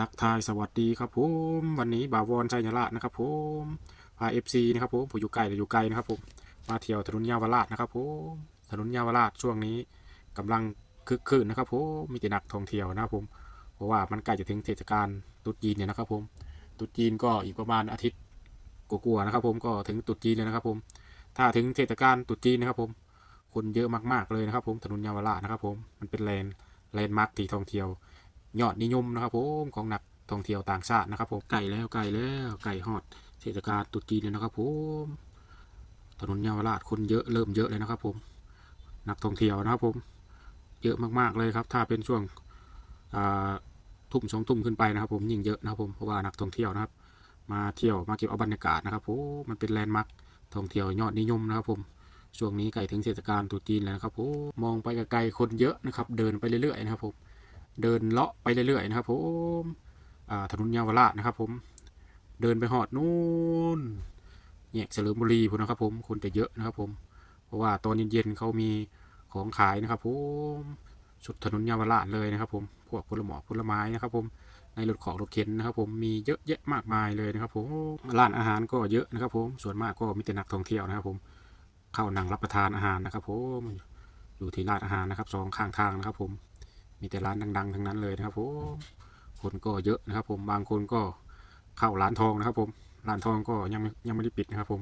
ทักทายสวัสดีครับผมวันนี้บ่าวอนชัยยราชนะครับผมพาเอฟซีนะครับผมผู้อยู่ไกลหรือยู่ไกลนะครับผมมาเที่ยวถนนยาวราชนะครับผมถนนยาวราชช่วงนี้กำลังคึกคืนนะครับผมมีแต่นักท่องเที่ยวนะครับผมเพราะว่ามันใกล้จะถึงเทศกาลตรุษจีนเนี่ยนะครับผมตรุษจีนก็อีกประมาณอาทิตย์กลัวาๆนะครับ ผมก็ถึงตรุษจีนเลยนะครับผม ถ้าถึงเทศกาลตรุษจีนนะครับผมคนเยอะมากๆเลยนะครับ ผมถนนยาวราชนะครับผมมันเป็นแลนด์แลนด์มาร์คที่ท่องเที่ยว ยอดนิยมนะครับผมของนักท่องเที่ยวต่างชาตินะครับผมไก่แล้วไก่แล้วไก่ฮอดเทศกาลตรุษจีนเลยนะครับผมถนนเยาวราชคนเยอะเริ่มเยอะเลยนะครับผมนักท่องเที่ยวนะครับผมเยอะมากๆเลยครับ ถ้าเป็นช่วงทุ่มสองทุ่มขึ้นไปนะครับ ผมยิ่งเยอะนะครับผมเพราะว่านักท่องเที่ยวนะครับ มาเที่ยวมาเก็บเอาบรรยากาศนะครับผมมันเป็นแลนด์มาร์คท่องเที่ยวยอดนิยมนะครับผมช่วงนี้ใกล้ถึงเทศกาลตรุษจีนแล้วนะครับผมมองไปไกลๆคนเยอะนะครับ เดินไปเรื่อยๆนะครับผม เดินเลาะไปเรื่อยๆนะครับผมถนนยาวราชนะครับผมเดินไปหอดนู่นแยกเฉลิมบุรีพุ่นนะครับผมคนจะเยอะนะครับผมเพราะว่าตอนเย็นๆเขามีของขายนะครับผมสุดถนนยาวราชเลยนะครับผมพวกผลหมอกผลไม้นะครับผมในรถของรถเข็นนะครับผมมีเยอะแยะมากมายเลยนะครับผมร้านอาหารก็เยอะนะครับผมส่วนมากก็มีแต่นักท่องเที่ยวนะครับผมเข้านั่งรับประทานอาหารนะครับผมอยู่ที่ร้านอาหารนะครับสองข้างทางนะครับผม มีแต่ร้านดัง ๆ ทั้งนั้นเลยนะครับผมคนก็เยอะนะครับ ผมบางคนก็เข้าร้านทองนะครับ ผมร้านทองก็ยังยังไม่ได้ปิดนะครับ ผม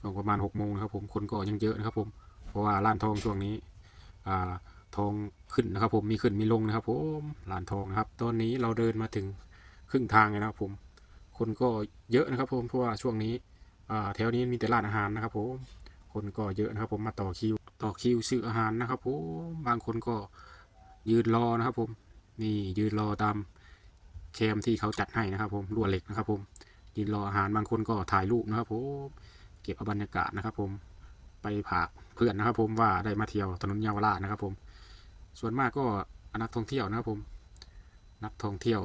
ช่วงประมาณหกโมงนะครับ ผมคนก็ยังเยอะนะครับ ผมเพราะว่าร้านทองช่วงนี้อ่าทองขึ้นนะครับ ผมมีขึ้นมีลงนะครับ ผมร้านทองนะครับ ตอนนี้เราเดินมาถึงครึ่งทางเลยนะครับ ผม คนก็เยอะนะครับ ผมเพราะว่าช่วงนี้อ่าแถวนี้มีแต่ร้านอาหารนะครับ ผม คนก็เยอะนะครับ ผมมาต่อคิว ต่อคิวซื้ออาหารนะครับ ผมบางคนก็ ยืนรอนะครับผมนี่ยืนรอตามแคมที่เขาจัดให้นะครับ ผมลวดเหล็กนะครับ ผมยืนรออาหารบางคนก็ถ่ายรูปนะครับผมเก็บเอาบรรยากาศนะครับ ผมไปผากเพื่อนนะครับ ผมว่าได้มาเที่ยวถนนเยาวราชนะครับ ผม ส่วนมากก็นักท่องเที่ยวนะครับผม นักท่องเที่ยว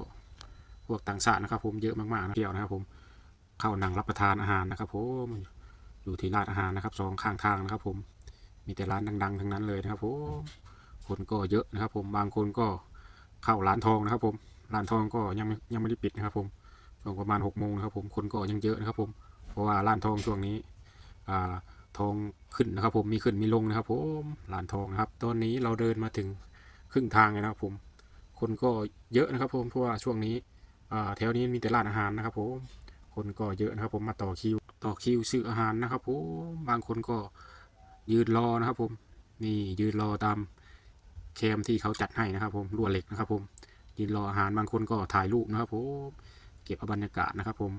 พวกต่างชาตินะครับ ผมเยอะมากๆนะเที่ยวนะครับ ผมเข้านั่งรับประทานอาหารนะครับ ผมอยู่ที่ร้านอาหารนะครับสองข้างทางนะครับ ผมมีแต่ร้านดัง ๆ ทั้งนั้นเลยนะครับผม คนก็เยอะนะครับ ผมบางคนก็เข้าร้านทองนะครับ ผมร้านทองก็ยังไม่ยังไม่ได้ปิดนะครับ ผมช่วงประมาณหกโมงนะครับผมคนก็ยังเยอะนะครับ ผมเพราะว่าร้านทองช่วงนี้อ่าทองขึ้นนะครับ ผมมีขึ้นมีลงนะครับ ผมร้านทองนะครับ ตอนนี้เราเดินมาถึงครึ่งทางเลยนะครับ ผม คนก็เยอะนะครับ ผมเพราะว่าช่วงนี้แถวนี้มีแต่ร้านอาหารนะครับ ผมคนก็เยอะนะครับ ผมมาต่อคิวต่อคิวซื้ออาหารนะครับ ผมบางคนก็ยืนรอนะครับ ผมนี่ยืนรอตาม แคมที่เขาจัดให้นะครับ ผมลวดเหล็กนะครับ ผมยืนรออาหารบางคนก็ถ่ายรูปนะครับผมเก็บเอาบรรยากาศนะครับ ผม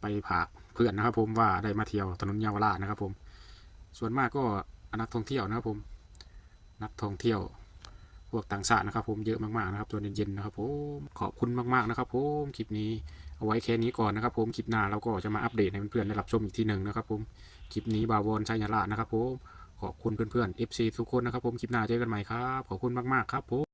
ไปผากเพื่อนนะครับ ผมว่าได้มาเที่ยวถนนเยาวราชนะครับ ผม ส่วนมากก็นักท่องเที่ยวนะครับ ผม นักท่องเที่ยวพวกต่างชาตินะครับ ผมเยอะมากๆนะครับตัวเย็นๆนะครับ ผมขอบคุณมากๆนะครับ ผมคลิปนี้เอาไว้แค่นี้ก่อนนะครับ ผมคลิปหน้าเราก็จะมาอัปเดตให้เพื่อนๆได้รับชมอีกทีหนึ่งนะครับ ผมคลิปนี้บาวอนชัยยาลานะครับ ผม ขอบคุณเพื่อนๆ FC ทุกคนนะครับผมคลิปหน้าเจอกันใหม่ครับ ขอบคุณมากๆครับผม